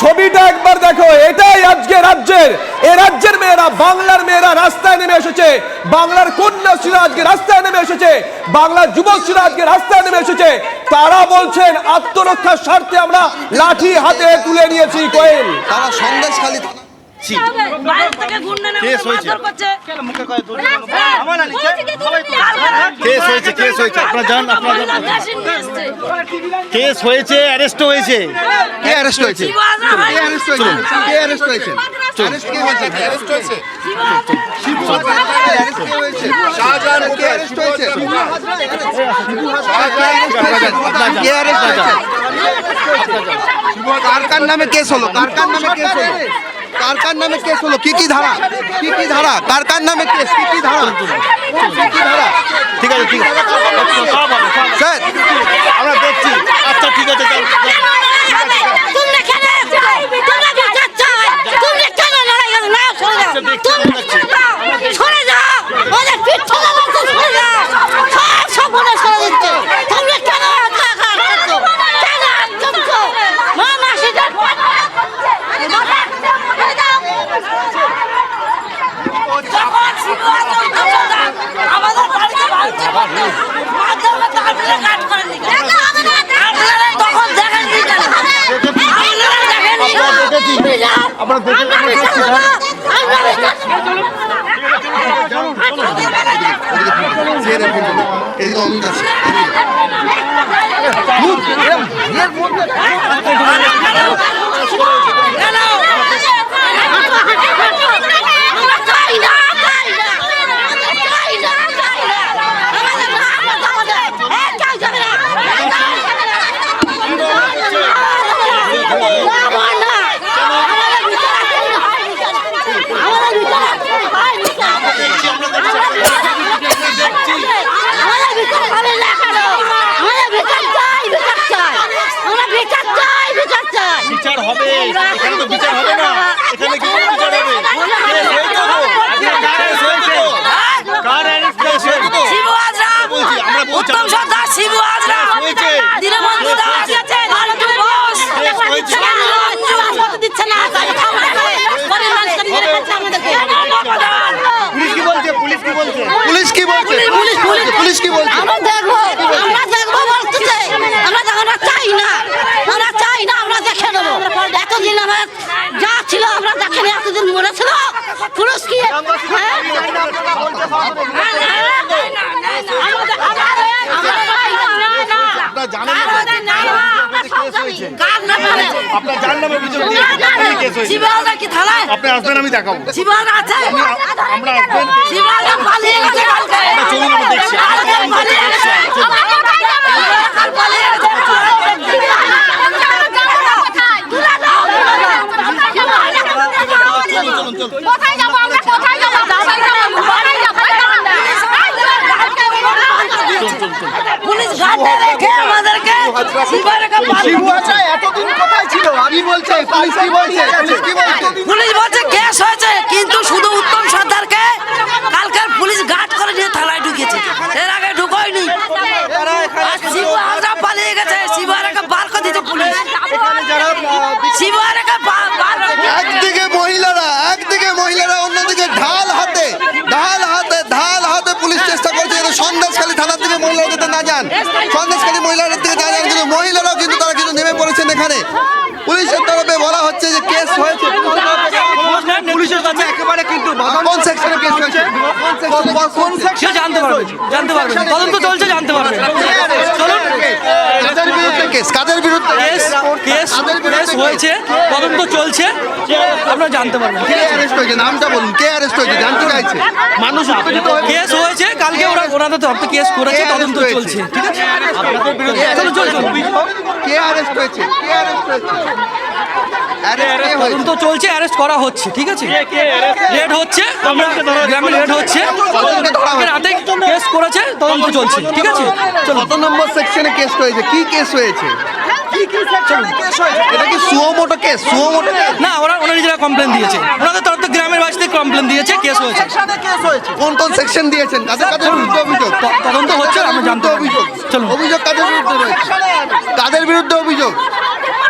ছবিটা একবার দেখো, এটাই আজকে রাজ্যের। এ রাজ্যের মেয়েরা, বাংলার মেয়েরা রাস্তায় নেমে এসেছে। বাংলার কন্যাশ্রীরা আজকে রাস্তায় নেমে এসেছে। বাংলার যুবশ্রীরা আজকে রাস্তায় নেমে এসেছে। তারা বলছেন, আত্মরক্ষার স্বার্থে আমরা লাঠি হাতে তুলে নিয়েছি, কোয়েল। তারা সন্দেশখালী বাইরে থেকে গুন্ডা নেমে কেস হয়েছে। কেস হয়েছে কেস হয়েছে। আপনারা আপনারা। কেস হয়েছে অ্যারেস্ট হয়েছে। কে অ্যারেস্ট হয়েছে? কে। অ্যারেস্ট হয়েছে? কে অ্যারেস্ট হয়েছে? অ্যারেস্ট কে হয়েছে? অ্যারেস্ট হয়েছে? শিবু হাজরা অ্যারেস্ট কে হয়েছে? শাহজাহান কে অ্যারেস্ট হয়েছে? কে অ্যারেস্ট হয়েছে? কার কার নামে কেস হলো? কার কার নামে কেস হলো? কার কার নামে কেস হলো? কি কি ধারা? কি কি ধারা? কার কার নামে কেস? কি কি ধারা? কি কি ধারা? ঠিক আছে ঠিক আছে। স্যার আমরা দেখছি। আচ্ছা ঠিক আছে যাও, যাও। তোমরা কেন তোমরা বিচার চাই তোমরা কেন লড়াই করো না সরে যাও তোমরা সরে যাও সরে যাও ওদের পিঠ থেকে বলছো সরে যাও সব সব বলে সরে দিচ্ছে তোমরা কেন টাকা করছ কেন জমছো মা মাসিদের যখন শিবু আজম দোকানদার আমাদের বাড়িতে ভাঙচুর করতো, মাধ্যমে তারপরে কাট করে দিত। আপনারা তখন দেখেননি কেন? আপনারা দেখেননি কেন? তুমি যাও। আমরা না। আমরা এই অমিত আছে আমাদের বিচার হবে না কেন আমাদের বিচার চাই বিচার চাই আমরা বিচার চাই বিচার চাই বিচার হবে এখানে তো বিচার হবে না এখানে কি করে বিচার হবে কেস হয়েছে তো কেস হয়েছে কার অ্যারেস্ট হয়েছে শিবু হাজরা বলছি, আমরা বলছি, উত্তম আমরা- সর্দার শিবু হাজরা হয়েছে। দীনবন্ধু দাস লালটু ঘোষ হয়েছে। কেন লজ্জা দিচ্ছে না তাই খাবার করে গরিব মানুষকে মেরে খাচ্ছে আমাদেরকে পুলিশ কি বলছে পুলিশ কি বলছে পুলিশ কি বলছে পুলিশ, পুলিশ। পুলিশ কি বলছে আমরা দেখব আমরা দেখব বলতেছে আমরা দেখো আমরা চাই না আমরা চাই না আমরা দেখে নেব এতদিন আমার যা ছিল আমরা দেখে নি এতদিন মরে ছিল পুলিশ কি হ্যাঁ? আপনারা জানেন না কেস হয়েছে কার নামে? আপনার যার নামে অভিযোগ দিয়েছে কেস হয়েছে শিবহাজরা কি থানায় আপনি আসবেন আমি দেখাবো আছে আমরা আসবেন চলুন আমরা দেখছি। কোথায় যাব আমরা? কোথায় যাব? কোথায় যাব? কোথায় যাব? পুলিশ ঘাটে রেখে আমাদেরকে এতদিন কোথায় ছিল? আমি বলছে পুলিশ কি বলছে? পুলিশ বলছে? পুলিশ হয়েছে কিন্তু শুধু উত্তম সর্দারকে কালকের পুলিশ গার্ড করে নিয়ে থানায় ঢুকেছে এর আগে ঢুকোয়নি আর শিবু হাজরা বার করে পুলিশ। একদিকে মহিলারা একদিকে মহিলারা অন্যদিকে ঢাল হাতে ঢাল হাতে ঢাল হাতে পুলিশ চেষ্টা করছে। যাতে সন্দেশখালী থানার দিকে মহিলারা যাতে না যান। সন্দেশখালী মহিলাদের দিকে না যান কিন্তু মহিলারাও কিন্তু তারা কিন্তু নেমে পড়েছেন এখানে। পুলিশের তরফে বলা হচ্ছে যে কেস হয়েছে। পুলিশের কাছে একেবারে কিন্তু কোন সেকশনে কেস হয়েছে। কোন সে জানতে পারবে। জানতে পারবে। তদন্ত চলছে জানতে পারবে। চলুন। কেস? কাদের বিরুদ্ধে? কেস কেস হয়েছে তদন্ত চলছে আপনারা জানতে পারবেন ঠিক আছে নামটা বলুন অ্যারেস্ট হয়েছে জানতে চাইছে। মানুষ উত্তেজিত হয়ে কেস হয়েছে কালকে ওরা ওনাদের তরফ কেস করেছে তদন্ত হয়েছে? চলছে ঠিক আছে? আপনাদের বিরুদ্ধে কে অ্যারেস্ট হয়েছে? কে অ্যারেস্ট হয়েছে? তদন্ত চলছে অ্যারেস্ট করা হচ্ছে ঠিক আছে? রেড হচ্ছে আমরা গ্রামে রেড হচ্ছে। রাতে কেস করেছে তদন্ত চলছে ঠিক আছে? কত নম্বর সেকশনে কেস হয়েছে? কি কেস হয়েছে? এটা কি সুমোটো কেস সুমোটো কেস না ওরা ওরা নিজেরা কমপ্লেন দিয়েছে। ওনাদের তরফ থেকে গ্রামের বাসীতে কমপ্লেন দিয়েছে কেস হয়েছে। কোন কোন সেকশন দিয়েছেন? কাদের কাদের বিরুদ্ধে অভিযোগ? ত- তদন্ত হচ্ছে, আমরা জানতে অভিযোগ অভিযোগ। কাদের বিরুদ্ধে রয়েছে? কাদের বিরুদ্ধে অভিযোগ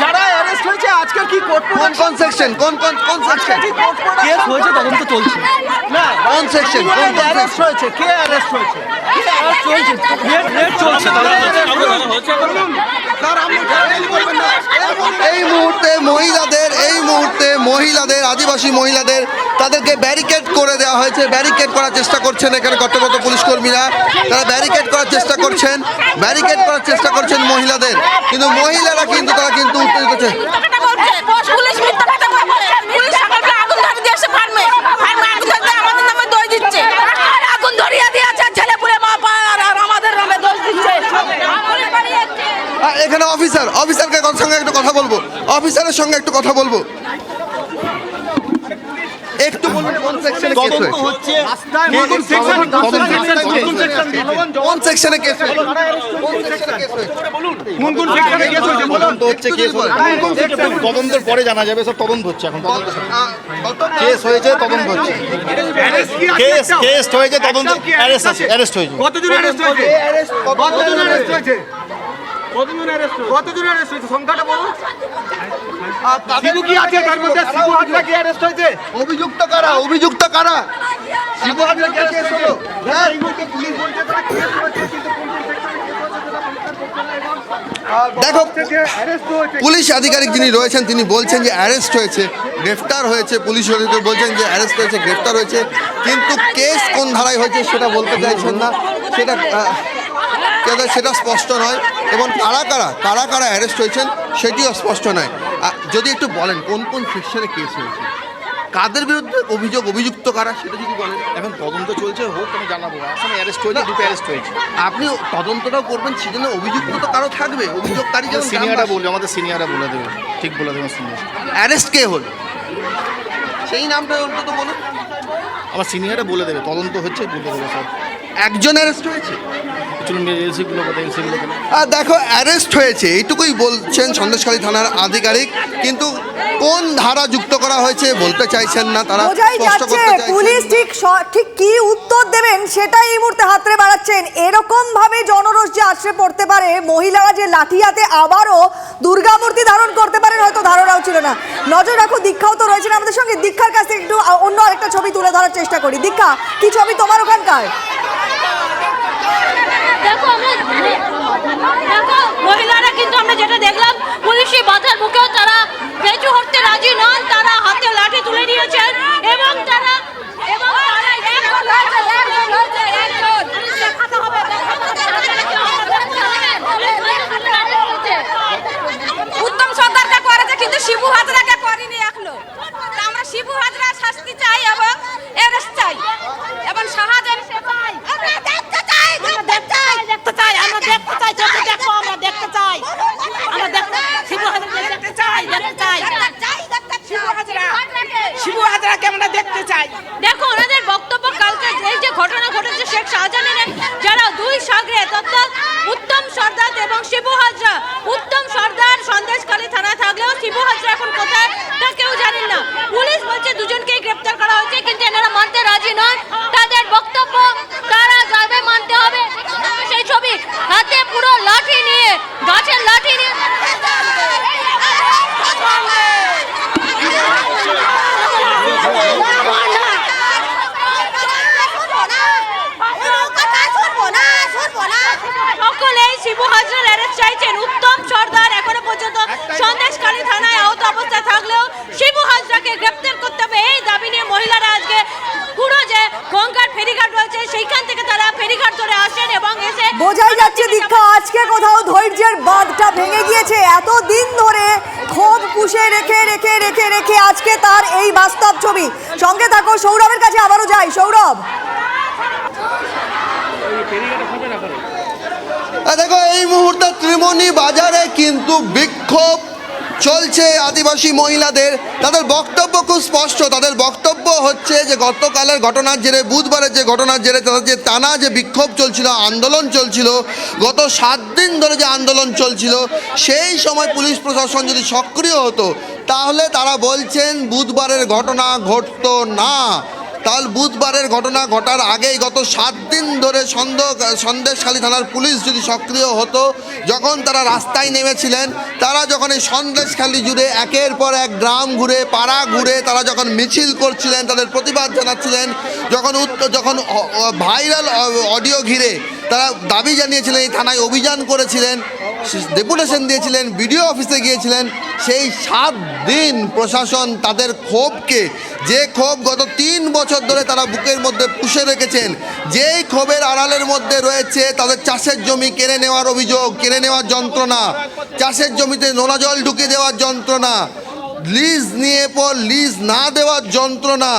যারা অ্যারেস্ট অ্যারেস্ট হয়েছে আজকের কি কোর্ট কোন কোন সেকশন কোন কোন কোন সেকশন কেস হয়েছে তদন্ত চলছে। কোন সেকশন কোন কোন অ্যারেস্ট হয়েছে কে অ্যারেস্ট হয়েছে? চলছে। রেড রেড চলছে। এই মুহূর্তে মহিলাদের এই মুহূর্তে মহিলাদের আদিবাসী মহিলাদের ব্যারিকেড করে দেওয়া হয়েছে। ব্যারিকেড করার চেষ্টা করছেন এখানে কর্তব্যরত পুলিশ কর্মীরা তারা ব্যারিকেড করার চেষ্টা করছেন। ব্যারিকেড করার চেষ্টা করছেন মহিলাদের। কিন্তু মহিলারা কিন্তু তারা কিন্তু উত্তেজিত হচ্ছে এখানে অফিসার অফিসারকে সঙ্গে একটু কথা বলব। অফিসারের সঙ্গে একটু কথা বলব। একটু বলুন কোন সেকশনে কেস তদন্ত হয়েছে? হচ্ছে কোন সেকশনে কেস কোন কোন সেকশনে কেস হয়েছে? বলুন। তো হচ্ছে কেস যদি বলেন। তদন্তের পরে জানা যাবে সব তদন্ত হচ্ছে এখন। কেস হয়েছে তদন্ত হচ্ছে। কেস কেস হয়েছে তদন্ত অ্যারেস্ট আছে অ্যারেস্ট হয়েছে। কতজন অ্যারেস্ট হয়েছে? কতজন অ্যারেস্ট হয়েছে? কতজন অ্যারেস্ট কতজন অ্যারেস্ট হয়েছে সংখ্যাটা বলুন। শিবু কি আছে? তার মধ্যে শিবু হাজরা কি অ্যারেস্ট হয়েছে অভিযুক্ত কারা? অভিযুক্ত কারা? শিবু হাজরা কে কেস হলো হ্যাঁ। দেখো পুলিশ আধিকারিক যিনি রয়েছেন তিনি বলছেন যে অ্যারেস্ট হয়েছে গ্রেফতার হয়েছে। পুলিশ অধিকারী বলছেন যে অ্যারেস্ট হয়েছে গ্রেফতার হয়েছে। কিন্তু কেস কোন ধারায় হয়েছে সেটা বলতে চাইছেন না। সেটা কেন সেটা স্পষ্ট নয় এবং কারা কারা কারা কারা অ্যারেস্ট হয়েছেন সেটিও স্পষ্ট নয়। যদি একটু বলেন কোন কোন সেকশনে কেস হয়েছে? কাদের বিরুদ্ধে অভিযোগ অভিযুক্ত কারা সেটা যদি বলেন। এখন তদন্ত চলছে হোক আমি জানাব। আসলে অ্যারেস্ট হয়েছে দুটো অ্যারেস্ট হয়েছে। আপনি তদন্তটাও করবেন সেজন্য অভিযুক্ত তো কারও থাকবে অভিযোগকারী যেমন সিনিয়ররা বলবে আমাদের সিনিয়ররা বলে দেবে। ঠিক বলে দেবে সিনিয়র অ্যারেস্ট কে হল? সেই নামটা অন্তত বলুন। আমার সিনিয়ররা বলে দেবে তদন্ত হচ্ছে বলে দেবে সব। একজন অ্যারেস্ট হয়েছে আর দেখো অ্যারেস্ট হয়েছে এইটুকুই বলছেন সন্দেশখালী থানার আধিকারিক কিন্তু কোন ধারা যুক্ত করা হয়েছে বলতে চাইছেন না তারা বোঝাই স্পষ্ট করতে পুলিশ ঠিক ঠিক কি উত্তর দেবেন সেটাই এই মুহূর্তে হাতরে বাড়াচ্ছেন। এরকম ভাবে জনরোষ যে আশ্রে পড়তে পারে মহিলারা যে লাঠি হাতে আবারও দুর্গামূর্তি ধারণ করতে পারেন হয়তো ধারণাও ছিল না। নজর রাখো দীক্ষাও তো রয়েছেন আমাদের সঙ্গে। দীক্ষার কাছে একটু অন্য আরেকটা ছবি তুলে ধরার চেষ্টা করি। দীক্ষা কি ছবি তোমার ওখানকার? মহিলারা কিন্তু আমরা যেটা দেখলাম, পুলিশি বাধার মুখেও তারা পেঁচু হতে রাজি নন, তারা হাতে লাঠি তুলে নিয়েছেন এবং তারা একজন হয়েছে, একজন হয়েছে, একজন। দেখাতে হবে, দেখাতে হবে। উত্তম সর্দারকে করেছে কিন্তু শিবু হাজরাকে করেনি এখনও তা আমরা শিবু হাজরা শাস্তি চাই এবং এরেস্ট চাই এবং শাহাদের চাই আমরা দেখতে চাই দেখতে চাই দেখতে চাই আমরা দেখতে চাই চোখে দেখো আমরা দেখতে চাই আমরা দেখতে শিবু হাজার দেখতে চাই দেখতে চাই শিবু হাজরা শিবু হাজরাকে আমরা দেখতে চাই। দেখো, ওনাদের বক্তব্য কালকে এই যে ঘটনা ঘটেছে, শেখ শাহজাহানের, যারা দুই সাগরে, অর্থাৎ উত্তম সর্দার এবং শিবু হাজরা উত্তম সর্দার সন্দেশখালী থানা থাকলেও শিবু হাজরা এখন কোথায় তা কেউ জানেন না পুলিশ বলছে দুজনকেই গ্রেপ্তার করা হয়েছে কিন্তু এনারা মানতে রাজি নন তাদের বক্তব্য তারা যাবে মানতে হবে সেই ছবি হাতে পুরো লাঠি নিয়ে গাছের লাঠি নিয়ে সকলেই শিবু হাজরার অ্যারেস্ট চাইছেন উত্তম সর্দার এখনও পর্যন্ত সন্দেশকালী থানায় আহত অবস্থায় থাকলেও শিবু হাজরাকে গ্রেপ্তার করতে হবে এই দাবি নিয়ে মহিলারা আজকে পুরো যে গঙ্গার ফেরিঘাট রয়েছে সেইখান থেকে তারা ফেরিঘাট ধরে আসেন এবং এসে বোঝাই যাচ্ছে দীক্ষা আজকে কোথাও ধৈর্যের বাঁধটা ভেঙে গিয়েছে এত দিন ধরে ক্ষোভ পুষে রেখে রেখে রেখে রেখে আজকে তার এই বাস্তব ছবি। সঙ্গে থাকো, সৌরভের কাছে আবারও যাই। সৌরভ। দেখো, এই মুহূর্তে ত্রিমণি বাজারে কিন্তু বিক্ষোভ চলছে আদিবাসী মহিলাদের। তাদের বক্তব্য খুব স্পষ্ট। তাদের বক্তব্য হচ্ছে যে, গতকালের ঘটনার জেরে, বুধবারের যে ঘটনার জেরে, তাদের যে টানা যে বিক্ষোভ চলছিল, আন্দোলন চলছিল, গত সাত দিন ধরে যে আন্দোলন চলছিল, সেই সময় পুলিশ প্রশাসন যদি সক্রিয় হতো তাহলে তারা বলছেন, বুধবারের ঘটনা ঘটতো না। তাহলে বুধবারের ঘটনা ঘটার আগেই গত সাত দিন ধরে সন্দেহ, সন্দেশখালী থানার পুলিশ যদি সক্রিয় হতো, যখন তারা রাস্তায় নেমেছিলেন, তারা যখন এই সন্দেশখালী জুড়ে একের পর এক গ্রাম ঘুরে, পাড়া ঘুরে, তারা যখন মিছিল করছিলেন, তাদের প্রতিবাদ জানাচ্ছিলেন, যখন যখন ভাইরাল অডিও ঘিরে তারা দাবি জানিয়েছিলেন, এই থানায় অভিযান করেছিলেন ডেপুটেশন দিয়েছিলেন, বিডিও অফিসে গিয়েছিলেন, সেই সাত দিন প্রশাসন তাদের ক্ষোভকে, যে ক্ষোভ গত তিন বছর ধরে তারা বুকের মধ্যে পুষে রেখেছেন, যেই ক্ষোভের আড়ালের মধ্যে রয়েছে তাদের চাষের জমি কেড়ে নেওয়ার অভিযোগ, কেড়ে নেওয়ার যন্ত্রণা, চাষের জমিতে নোনা জল ঢুকে দেওয়ার যন্ত্রণা, লিজ নিয়ে পর লিজ না দেওয়ার যন্ত্রণা